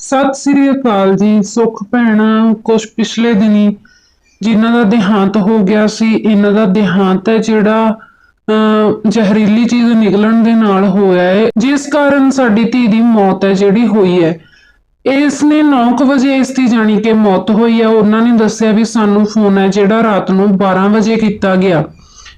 ਸਤਿ ਸ੍ਰੀ ਅਕਾਲ ਜੀ, ਸੁਖ ਭੈਣਾ ਕੁਝ ਪਿਛਲੇ ਦਿਨੀ ਜਿਨ੍ਹਾਂ ਦਾ ਦੇਹਾਂਤ ਹੋ ਗਿਆ ਸੀ, ਇਹਨਾਂ ਦਾ ਦੇਹਾਂਤ ਹੈ ਜਿਹੜਾ ਜ਼ਹਿਰੀਲੀ ਚੀਜ਼ ਨਿਕਲਣ ਦੇ ਨਾਲ ਹੋਇਆ ਹੈ, ਜਿਸ ਕਾਰਨ ਸਾਡੀ ਧੀ ਦੀ ਮੌਤ ਹੈ ਜਿਹੜੀ ਹੋਈ ਹੈ। ਇਸ ਨੇ 9:00 ਵਜੇ ਇਸ ਦੀ ਜਾਣੀ ਕਿ ਮੌਤ ਹੋਈ ਹੈ। ਉਹਨਾਂ ਨੇ ਦੱਸਿਆ ਵੀ ਸਾਨੂੰ ਫੋਨ ਹੈ ਜਿਹੜਾ ਰਾਤ ਨੂੰ 12 ਵਜੇ ਕੀਤਾ ਗਿਆ।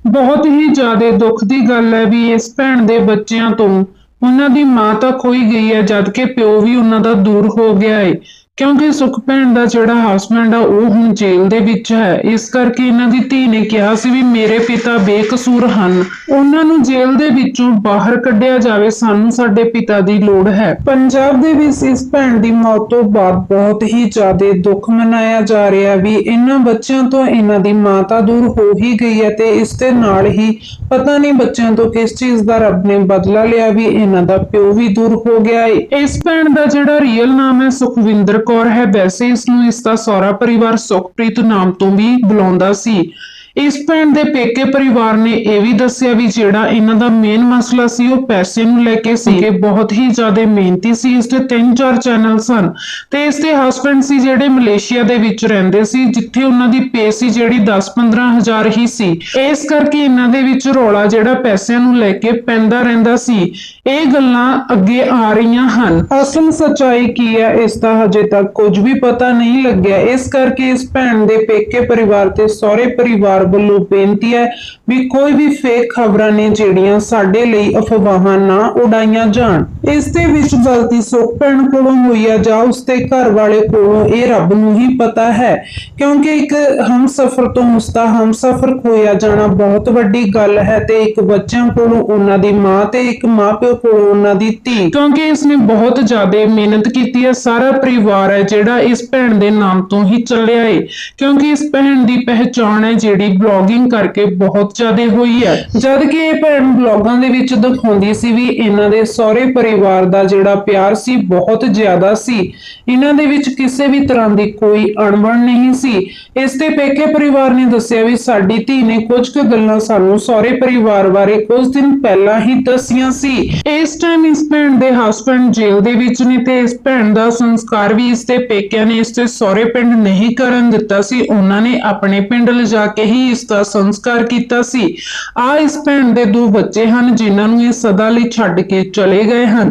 ਬਹੁਤ ਹੀ ਜ਼ਿਆਦਾ ਦੁੱਖ ਦੀ ਗੱਲ ਹੈ ਵੀ ਇਸ ਭੈਣ ਦੇ ਬੱਚਿਆਂ ਤੋਂ ਉਹਨਾਂ ਦੀ ਮਾਂ ਤਾਂ ਖੋਈ ਗਈ ਹੈ ਜਦ ਕਿ ਪਿਓ ਵੀ ਉਹਨਾਂ ਦਾ ਦੂਰ ਹੋ ਗਿਆ ਹੈ ਕਿਉਂਕਿ ਸੁਖ ਭੈਣ ਦਾ ਜਿਹੜਾ ਹਸਬੰਡ ਆ, ਉਹ ਹੁਣ ਜੇਲ੍ਹ ਦੇ ਵਿੱਚ ਹੈ। ਇਸ ਕਰਕੇ ਇਹਨਾਂ ਦੀ ਧੀ ਨੇ ਕਿਹਾ ਸੀ ਵੀ ਮੇਰੇ ਪਿਤਾ ਬੇਕਸੂਰ ਹਨ। ਉਹਨਾਂ ਨੂੰ ਜੇਲ੍ਹ ਦੇ ਵਿੱਚੋਂ ਬਾਹਰ ਕੱਢਿਆ ਜਾਵੇ, ਸਾਨੂੰ ਸਾਡੇ ਪਿਤਾ ਦੀ ਲੋੜ ਹੈ। ਪੰਜਾਬ ਦੇ ਵਿੱਚ ਇਸ ਭੈਣ ਦੀ ਮੌਤ ਤੋਂ ਬਾਅਦ ਬਹੁਤ ਹੀ ਜ਼ਿਆਦਾ ਦੁੱਖ ਮਨਾਇਆ ਜਾ ਰਿਹਾ ਵੀ ਇਹਨਾਂ ਬੱਚਿਆਂ ਤੋਂ ਇਹਨਾਂ ਦੀ ਮਾਤਾ ਦੂਰ ਹੋ ਹੀ ਗਈ ਹੈ ਤੇ ਇਸ ਦੇ ਨਾਲ ਹੀ ਪਤਾ ਨਹੀਂ ਬੱਚਿਆਂ ਤੋਂ ਕਿਸ ਚੀਜ਼ ਦਾ ਰੱਬ ਨੇ ਬਦਲਾ ਲਿਆ ਵੀ ਇਹਨਾਂ ਦਾ ਪਿਓ ਵੀ ਦੂਰ ਹੋ ਗਿਆ ਹੈ ਇਸ ਭੈਣ ਦਾ ਜਿਹੜਾ ਰੀਅਲ ਨਾਮ ਹੈ ਸੁਖਵਿੰਦਰ ਕੌਰ ਹੈ, ਵੈਸੇ ਇਸ ਨੂੰ ਇਸ ਦਾ ਸਹੁਰਾ ਪਰਿਵਾਰ ਸੁਖਪ੍ਰੀਤ ਨਾਮ ਤੋਂ ਵੀ ਬੁਲਾਉਂਦਾ ਸੀ। ਇਸ ਭੈਣ ਦੇ ਪੇਕੇ ਪਰਿਵਾਰ ਨੇ ਇਹ ਵੀ ਦੱਸਿਆ ਵੀ ਜਿਹੜਾ ਇਹਨਾਂ ਦਾ ਮੇਨ ਮਸਲਾ ਸੀ, ਉਹ ਪੈਸੇ ਨੂੰ ਲੈ ਕੇ ਸੀ ਕਿ ਬਹੁਤ ਹੀ ਜ਼ਿਆਦਾ ਮਿਹਨਤੀ ਸੀ। ਇਸ ਦੇ ਤਿੰਨ ਚਾਰ ਚੈਨਲ ਸਨ। ਤੇ ਇਸ ਦੇ ਹਸਬੰਡ ਸੀ ਜਿਹੜੇ ਮਲੇਸ਼ੀਆ ਦੇ ਵਿੱਚ ਰਹਿੰਦੇ ਸੀ, ਜਿੱਥੇ ਉਹਨਾਂ ਦੀ ਪੇ ਸੀ ਜਿਹੜੀ 10-15 ਹੀ ਸੀ। ਇਸ ਕਰਕੇ ਇਹਨਾਂ ਦੇ ਵਿੱਚ ਰੌਲਾ ਜਿਹੜਾ ਪੈਸਿਆਂ ਨੂੰ ਲੈ ਕੇ ਪੈਂਦਾ ਰਹਿੰਦਾ ਸੀ। ਇਹ ਗੱਲਾਂ ਅੱਗੇ ਆ ਰਹੀਆਂ ਹਨ। ਅਸਲ ਸੱਚਾਈ ਕੀ ਹੈ, ਇਸ ਦਾ ਹਜੇ ਤੱਕ ਕੁਝ ਵੀ ਪਤਾ ਨਹੀਂ ਲੱਗਿਆ। ਇਸ ਕਰਕੇ ਇਸ ਭੈਣ ਦੇ ਪੇਕੇ ਪਰਿਵਾਰ ਤੇ ਸਹੁਰੇ ਪਰਿਵਾਰ ਵੱਲੋਂ ਬੇਨਤੀ ਹੈ ਵੀ ਕੋਈ ਵੀ ਫੇਕ ਖਬਰਾਂ ਨੇ ਜਿਹੜੀਆਂ ਸਾਡੇ ਲਈ ਅਫਵਾਹਾਂ ਨਾ ਉਡਾਈਆਂ ਜਾਣ। ਇਸ ਦੇ ਵਿੱਚ ਗਲਤੀ ਸੁਖ ਕੋਲੋਂ ਹੋਈ ਹੈ ਜਾਂ ਉਸਦੇ ਘਰ ਵਾਲੇ ਕੋਲੋਂ, ਇਹ ਰੱਬ ਨੂੰ ਹੀ ਪਤਾ ਹੈ। ਕਿਉਂਕਿ ਇੱਕ ਹਮਸਫਰ ਤੋਂ ਉਸਦਾ ਹਮਸਫਰ ਖੋਇਆ ਜਾਣਾ ਬਹੁਤ ਵੱਡੀ ਗੱਲ ਹੈ ਤੇ ਇੱਕ ਬੱਚਿਆਂ ਕੋਲੋਂ ਉਹਨਾਂ ਦੀ ਮਾਂ ਤੇ ਇੱਕ ਮਾਪਿਓ ਕੋਲੋਂ ਉਹਨਾਂ ਦੀ ਧੀ। ਕਿਉਂਕਿ ਇਸਨੇ ਬਹੁਤ ਜ਼ਿਆਦਾ ਮਿਹਨਤ ਕੀਤੀ ਹੈ, ਸਾਰਾ ਪਰਿਵਾਰ ਹੈ ਜਿਹੜਾ ਇਸ ਭੈਣ ਦੇ ਨਾਮ ਤੋਂ ਹੀ ਚੱਲਿਆ ਏ। ਕਿਉਂਕਿ ਇਸ ਭੈਣ ਦੀ ਪਹਿਚਾਣ ਹੈ ਜਿਹੜੀ ਬਲੌਗਿੰਗ ਕਰਕੇ ਬਹੁਤ ਜ਼ਿਆਦਾ ਹੋਈ ਹੈ। ਜਦ ਕਿ ਇਹ ਭੈਣ ਬਲੌਗਾਂ ਦੇ ਵਿੱਚ ਦਿਖਾਉਂਦੀ ਸੀ ਵੀ ਇਹਨਾਂ ਦੇ ਸਹੁਰੇ ਪਰਿਵਾਰ ਦਾ ਜਿਹੜਾ ਪਿਆਰ ਸੀ, ਬਹੁਤ ਜ਼ਿਆਦਾ ਸੀ। ਇਹਨਾਂ ਦੇ ਵਿੱਚ ਕਿਸੇ ਵੀ ਤਰ੍ਹਾਂ ਦੀ ਕੋਈ ਅਣਬਣ ਨਹੀਂ ਸੀ। ਇਸ ਤੇ ਪੇਕੇ ਪਰਿਵਾਰ ਨੇ ਦੱਸਿਆ ਵੀ ਸਾਡੀ ਧੀ ਨੇ ਕੁਝ ਕੁ ਗੱਲਾਂ ਸਾਨੂੰ ਸਹੁਰੇ ਪਰਿਵਾਰ ਬਾਰੇ ਕੁਝ ਦਿਨ ਪਹਿਲਾਂ ਹੀ ਦੱਸੀਆਂ ਸੀ। ਇਸ ਟਾਈਮ ਇਸ ਭੈਣ ਦੇ ਹਸਬੰਡ ਜੇਲ੍ਹ ਦੇ ਵਿੱਚ ਨੇ ਤੇ ਇਸ ਭੈਣ ਦਾ ਸੰਸਕਾਰ ਵੀ ਇਸ ਦੇ ਪੇਕਿਆਂ ਨੇ ਇਸ ਦੇ ਸਹੁਰੇ ਪਿੰਡ ਨਹੀਂ ਕਰਨ ਦਿੱਤਾ ਸੀ। ਉਹਨਾਂ ਨੇ ਆਪਣੇ ਪਿੰਡ ਲਿਜਾ ਕੇ ਹੀ ਹੀ ਇਸ ਦਾ ਸੰਸਕਾਰ ਕੀਤਾ ਸੀ। ਆ ਇਸ ਭੈਣ ਦੇ ਦੋ ਬੱਚੇ ਹਨ, ਜਿਨ੍ਹਾਂ ਨੂੰ ਇਹ ਸਦਾ ਲਈ ਛੱਡ ਕੇ ਚਲੇ ਗਏ ਹਨ।